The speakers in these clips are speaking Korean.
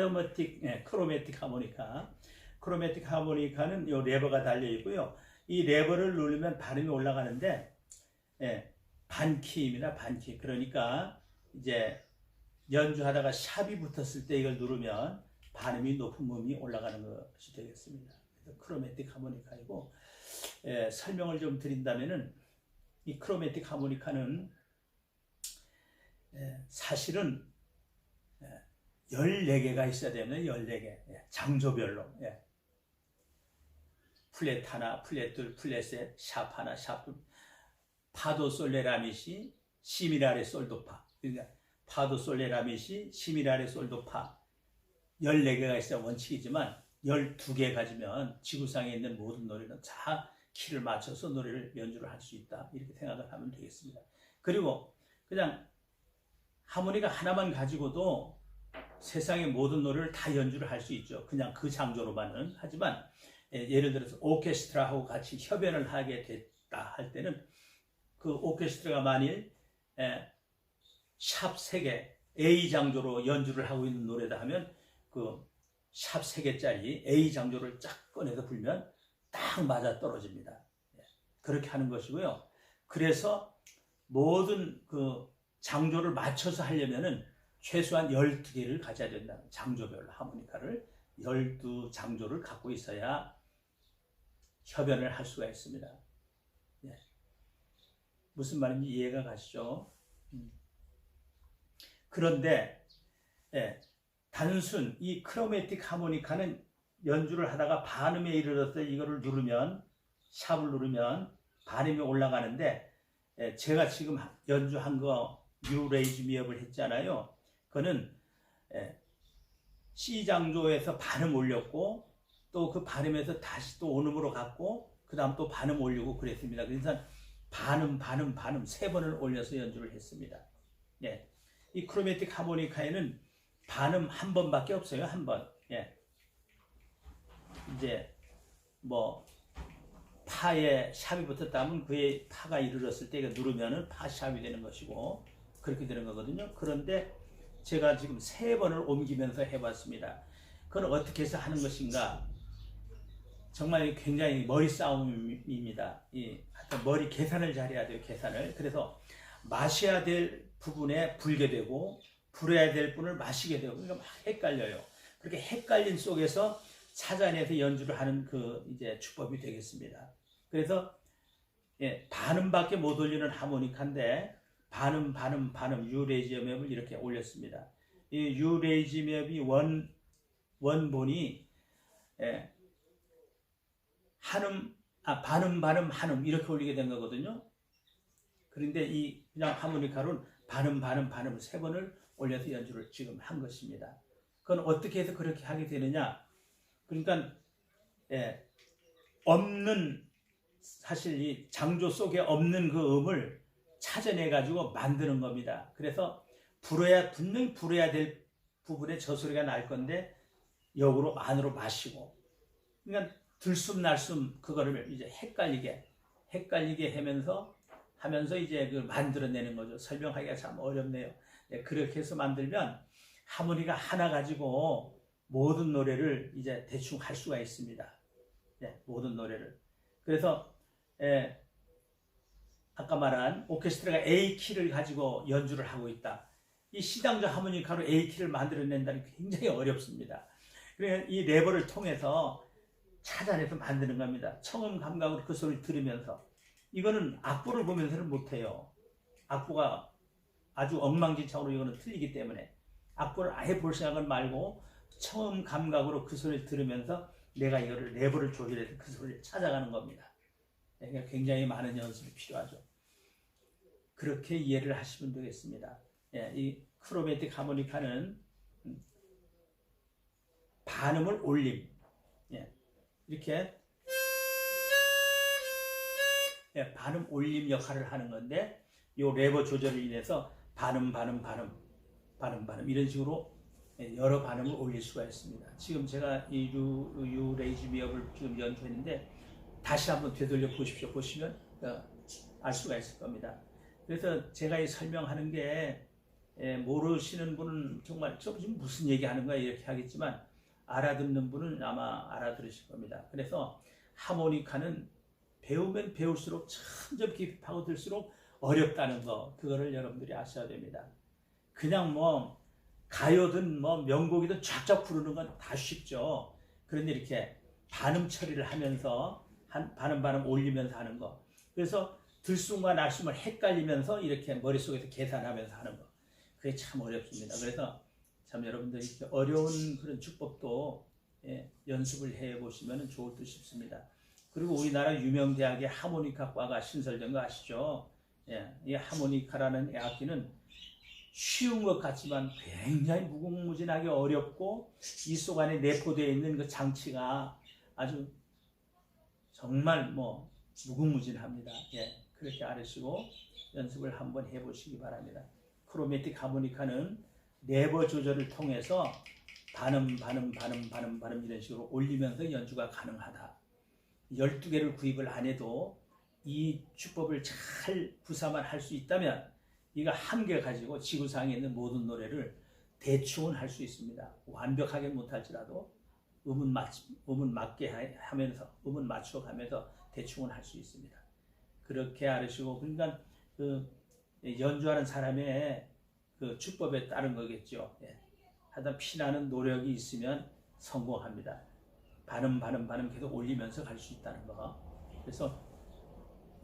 크로매틱 예, 크로매틱 하모니카. 크로매틱 하모니카는 요 레버가 달려 있고요. 이 레버를 누르면 발음이 올라가는데 예, 반키입니다. 반키. 그러니까 이제 연주하다가 샵이 붙었을 때 이걸 누르면 반음이 높은 음이 올라가는 것이 되겠습니다. 크로매틱 하모니카이고 예, 설명을 좀 드린다면은 이 크로매틱 하모니카는 예, 사실은 예, 14개가 있어야 됩니다. 14개. 예, 장조별로. 예. 플랫 하나, 플랫 둘, 플랫 셋, 샵 하나, 샵 둘. 파도 솔레라미시, 시미라레 솔도파. 그러니까 파도 솔레라미시, 시미라레 솔도파. 14개가 있어야 원칙이지만 12개 가지면 지구상에 있는 모든 노래는 다 키를 맞춰서 노래를 연주를 할 수 있다. 이렇게 생각을 하면 되겠습니다. 그리고 그냥 하모니카 하나만 가지고도 세상의 모든 노래를 다 연주를 할 수 있죠. 그냥 그 장조로만은. 하지만 예, 예를 들어서 오케스트라하고 같이 협연을 하게 됐다 할 때는 그 오케스트라가 만일 예, 샵 3개 A 장조로 연주를 하고 있는 노래다 하면 그 샵 3개짜리 A 장조를 쫙 꺼내서 불면 딱 맞아 떨어집니다. 예, 그렇게 하는 것이고요. 그래서 모든 그 장조를 맞춰서 하려면은 최소한 12개를 가져야 된다. 장조별 하모니카를 12장조를 갖고 있어야 협연을 할 수가 있습니다. 예. 무슨 말인지 이해가 가시죠? 음. 그런데 예, 단순 이 크로매틱 하모니카는 연주를 하다가 반음에 이르렀을 때 이거를 누르면 샵을 누르면 반음이 올라가는데 예, 제가 지금 연주한 거 뉴레이즈 미업을 했잖아요. 그거는 예, C 장조에서 반음 올렸고 또그 반음에서 다시 또 온음으로 갔고 그 다음 또 반음 올리고 그랬습니다. 그래서 반음 반음 반음 세 번을 올려서 연주를 했습니다. 예. 이 크로매틱 하모니카에는 반음 한 번밖에 없어요. 한 번. 예. 이제 뭐 파에 샵이 붙었다면 그의 파가 이르렀을 때 이거 누르면은 파 샵이 되는 것이고 그렇게 되는 거거든요. 그런데 제가 지금 세 번을 옮기면서 해봤습니다. 그건 어떻게 해서 하는 것인가? 정말 굉장히 머리 싸움입니다. 이 하여튼 머리 계산을 잘해야 돼요. 계산을. 그래서 마셔야 될 부분에 불게 되고 불어야 될 분을 마시게 되고 그러니까 막 헷갈려요. 그렇게 헷갈린 속에서 찾아내서 연주를 하는 그 이제 주법이 되겠습니다. 그래서 예, 반음밖에 못 올리는 하모니카인데 반음 반음 반음 유레이지엄을 이렇게 올렸습니다. 이 유레이지엄이 원 원본이 예, 한음 아 반음 반음 한음 이렇게 올리게 된 거거든요. 그런데 이 그냥 하모니카로는 반음 반음 반음 세 번을 올려서 연주를 지금 한 것입니다. 그건 어떻게 해서 그렇게 하게 되느냐? 그러니까 예, 없는 사실 이 장조 속에 없는 그 음을 찾아내 가지고 만드는 겁니다. 그래서 불어야 분명히 불어야 될 부분에 저 소리가 날 건데 역으로 안으로 마시고 그러니까 들숨 날숨 그거를 이제 헷갈리게 헷갈리게 하면서 하면서 이제 그 만들어내는 거죠. 설명하기가 참 어렵네요. 네, 그렇게 해서 만들면 하모니가 하나 가지고 모든 노래를 이제 대충 할 수가 있습니다. 네, 모든 노래를. 그래서 예, 아까 말한 오케스트라가 A 키를 가지고 연주를 하고 있다. 이 시당조 하모니카로 A 키를 만들어낸다는 게 굉장히 어렵습니다. 그래 이 레버를 통해서 찾아내서 만드는 겁니다. 청음 감각으로 그 소리를 들으면서 이거는 악보를 보면서는 못해요. 악보가 아주 엉망진창으로 이거는 틀리기 때문에 악보를 아예 볼 생각은 말고 처음 감각으로 그 소리를 들으면서 내가 이거를 레버를 조절해서 그 소리를 찾아가는 겁니다. 그러니까 굉장히 많은 연습이 필요하죠. 그렇게 이해를 하시면 되겠습니다. 예, 이 크로매틱 하모니카는 음, 반음을 올림. 예, 이렇게 예, 반음 올림 역할을 하는 건데 요 레버 조절을 인해서 반음 반음 반음 반음 반음 이런 식으로 예, 여러 반음을 올릴 수가 있습니다. 지금 제가 이 유, 유 레이지 미업을 지금 연주했는데 다시 한번 되돌려 보십시오. 보시면 어, 알 수가 있을 겁니다. 그래서 제가 이 설명하는 게 예, 모르시는 분은 정말 저 지금 무슨 얘기하는 거야 이렇게 하겠지만 알아듣는 분은 아마 알아들으실 겁니다. 그래서 하모니카는 배우면 배울수록 점점 깊이 파고들수록 어렵다는 거 그거를 여러분들이 아셔야 됩니다. 그냥 뭐 가요든 뭐 명곡이든 쫙쫙 부르는 건 다 쉽죠. 그런데 이렇게 반음 처리를 하면서 한 반음 반음 올리면서 하는 거. 그래서 들숨과 날숨을 헷갈리면서 이렇게 머릿속에서 계산하면서 하는 거. 그게 참 어렵습니다. 그래서 참 여러분들 이렇게 어려운 그런 축법도 예, 연습을 해 보시면 좋을 듯 싶습니다. 그리고 우리나라 유명 대학의 하모니카과가 신설된 거 아시죠? 예, 이 하모니카라는 악기는 쉬운 것 같지만 굉장히 무궁무진하게 어렵고 이 속 안에 내포되어 있는 그 장치가 아주 정말 뭐 무궁무진합니다. 예, 그렇게 아시고 연습을 한번 해보시기 바랍니다. 크로매틱 하모니카는 레버 조절을 통해서 반음, 반음, 반음, 반음, 반음 이런 식으로 올리면서 연주가 가능하다. 12개를 구입을 안 해도 이 주법을 잘 구사만 할 수 있다면 이거 한 개 가지고 지구상에 있는 모든 노래를 대충은 할 수 있습니다. 완벽하게 못할지라도 음은 맞 음은 맞게 하- 하면서 음은 맞춰 가면서 대충은 할 수 있습니다. 그렇게 알으시고 그러니까 그 연주하는 사람의 그 주법에 따른 거겠죠. 예. 하여튼 피나는 노력이 있으면 성공합니다. 반음 반음 반음 계속 올리면서 갈 수 있다는 거. 그래서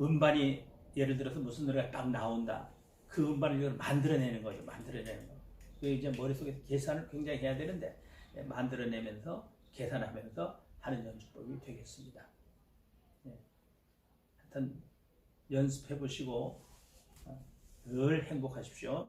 음반이 예를 들어서 무슨 노래가 딱 나온다. 그 음반을 만들어내는 거예요. 만들어내는 거. 그 이제 머릿속에 계산을 굉장히 해야 되는데 예, 만들어내면서 계산하면서 하는 연주법이 되겠습니다. 예. 하여튼 연습해 보시고 어, 늘 행복하십시오.